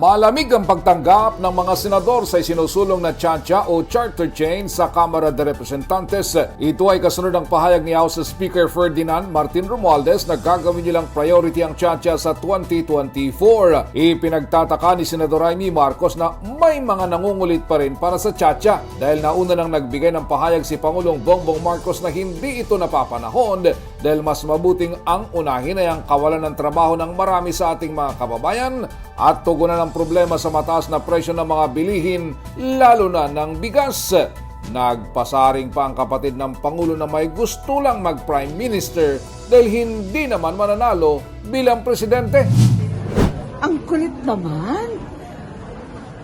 Malamig ang pagtanggap ng mga senador sa isinusulong na Chacha o Charter Chain sa Kamara de Representantes. Ito ay kasunod ng pahayag ni House Speaker Ferdinand Martin Romualdez na gagawin nilang priority ang Chacha sa 2024. Ipinagtataka ni Senador Amy Marcos na may mga nangungulit pa rin para sa Chacha dahil nauna nang nagbigay ng pahayag si Pangulong Bongbong Marcos na hindi ito napapanahon dahil mas mabuting ang unahin ay ang kawalan ng trabaho ng marami sa ating mga kababayan at tugunan ng problema sa mataas na presyo ng mga bilihin, lalo na ng bigas. Nagpasaring pa ang kapatid ng Pangulo na may gusto lang mag-Prime Minister dahil hindi naman mananalo bilang presidente. Ang kulit naman.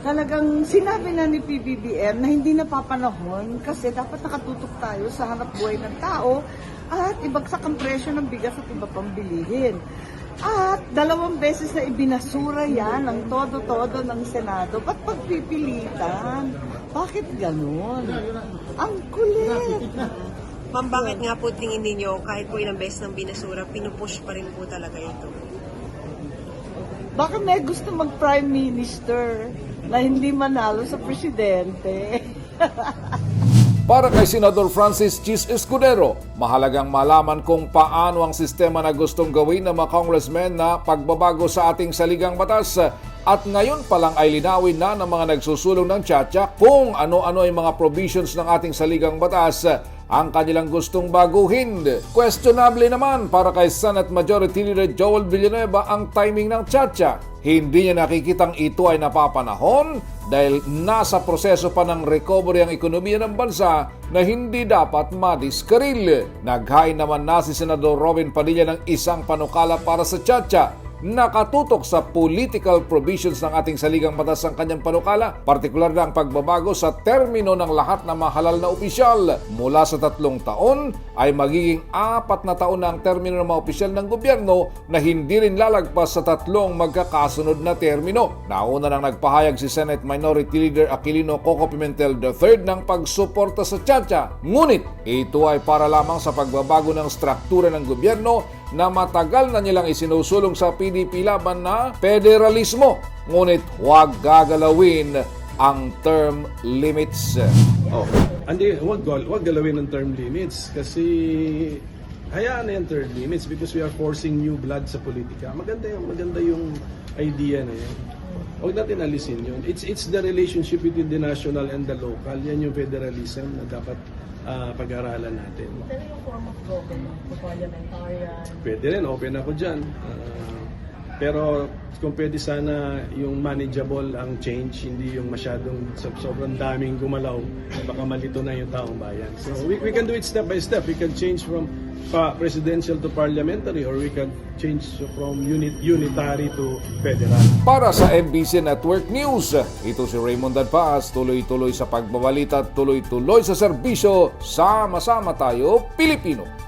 Talagang sinabi na ni PBBM na hindi napapanahon kasi dapat nakatutok tayo sa hanap buhay ng tao at ibagsak ang presyo ng bigas at iba pang bilihin. At dalawang beses na ibinasura yan ng todo-todo ng Senado. Ba't pagpipilitan? Bakit ganun? Ang kulit. Ma'am, bakit nga po tingin ninyo kahit po ilang beses ng binasura, pinupush pa rin po talaga ito? Baka may gusto mag-prime minister na hindi manalo sa presidente. Para kay Senador Francis Chis Escudero, mahalagang malaman kung paano ang sistema na gustong gawin ng mga congressmen na pagbabago sa ating saligang batas. At ngayon pa lang ay linawin na ng mga nagsusulong ng tiyatya kung ano-ano ay mga provisions ng ating saligang batas ang kanilang gustong baguhin. Questionable naman para kay Senate Majority Leader Joel Villanueva ang timing ng tiyatya. Hindi niya nakikitang ito ay napapanahon dahil nasa proseso pa ng recovery ang ekonomiya ng bansa na hindi dapat madiskaril. Naghain naman na si Senador Robin Padilla ng isang panukala para sa tiyatya nakatutok sa political provisions ng ating saligang batas ang kanyang panukala, partikular na ang pagbabago sa termino ng lahat ng mahalal na opisyal. Mula sa tatlong taon ay magiging apat na taon na ang termino ng mga opisyal ng gobyerno na hindi rin lalagpas sa tatlong magkakasunod na termino. Nauna nang nagpahayag si Senate Minority Leader Aquilino Coco Pimentel III ng pagsuporta sa Chacha. Ngunit ito ay para lamang sa pagbabago ng struktura ng gobyerno na matagal na nilang isinusulong sa PDP laban na federalismo. Ngunit huwag gagalawin ang term limits. Oh. Hindi, wag, gal- wag galawin ng term limits kasi hayaan na yung term limits because we are forcing new blood sa politika. Maganda yung, maganda yung idea na yun. Huwag natin alisin yun. It's, it's the relationship between the national and the local. Yan yung federalism na dapat ah, pag-aralan natin. Pero yung form of government, parliamentarian, Pwede rin, open ako dyan. Ah, pero kung pwede sana yung manageable ang change, hindi yung masyadong so- sobrang daming gumalaw, baka malito na yung taong bayan. So we, we can do it step by step. We can change from pa presidential to parliamentary or we can change from unit unitary to federal. Para sa MBC Network News, ito si Raymond Dadpaas, tuloy-tuloy sa pagbabalita at tuloy-tuloy sa serbisyo. Sama-sama tayo, Pilipino.